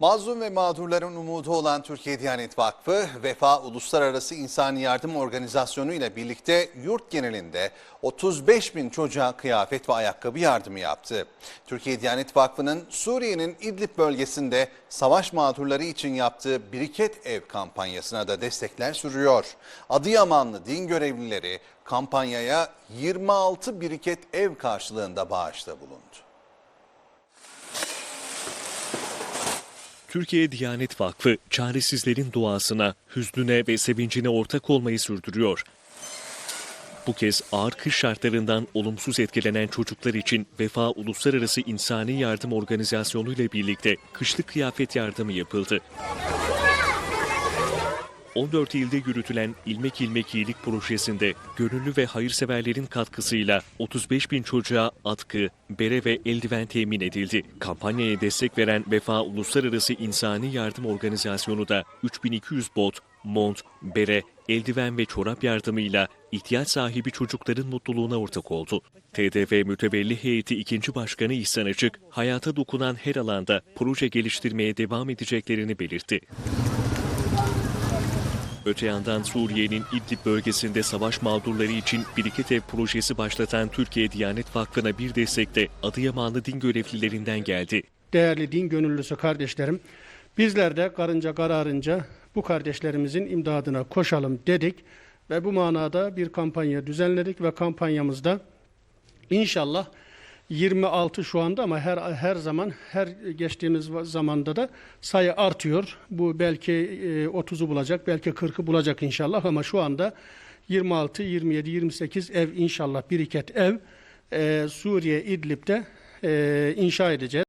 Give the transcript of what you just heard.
Mazlum ve mağdurların umudu olan Türkiye Diyanet Vakfı, Vefa Uluslararası İnsani Yardım Organizasyonu ile birlikte yurt genelinde 35 bin çocuğa kıyafet ve ayakkabı yardımı yaptı. Türkiye Diyanet Vakfı'nın Suriye'nin İdlib bölgesinde savaş mağdurları için yaptığı Biriket Ev kampanyasına da destekler sürüyor. Adıyamanlı din görevlileri kampanyaya 26 biriket ev karşılığında bağışta bulundu. Türkiye Diyanet Vakfı çaresizlerin duasına, hüznüne ve sevincine ortak olmayı sürdürüyor. Bu kez ağır kış şartlarından olumsuz etkilenen çocuklar için Vefa Uluslararası İnsani Yardım Organizasyonu ile birlikte kışlık kıyafet yardımı yapıldı. 14 ilde yürütülen İlmek İlmek İyilik Projesi'nde gönüllü ve hayırseverlerin katkısıyla 35 bin çocuğa atkı, bere ve eldiven temin edildi. Kampanyaya destek veren Vefa Uluslararası İnsani Yardım Organizasyonu da 3200 bot, mont, bere, eldiven ve çorap yardımıyla ihtiyaç sahibi çocukların mutluluğuna ortak oldu. TDV Mütevelli Heyeti 2. Başkanı İhsan Açık, hayata dokunan her alanda proje geliştirmeye devam edeceklerini belirtti. Öte yandan Suriye'nin İdlib bölgesinde savaş mağdurları için Biriket Ev projesi başlatan Türkiye Diyanet Vakfı'na bir destek de Adıyamanlı din görevlilerinden geldi. değerli din gönüllüsü kardeşlerim, bizler de karınca kararınca bu kardeşlerimizin imdadına koşalım dedik ve bu manada bir kampanya düzenledik ve kampanyamızda inşallah 26 şu anda ama her her zaman her geçtiğimiz zamanda da sayı artıyor. Bu belki e, 30'u bulacak, belki 40'ı bulacak inşallah ama şu anda 26, 27, 28 ev inşallah biriket ev e, Suriye İdlib'de e, inşa edeceğiz.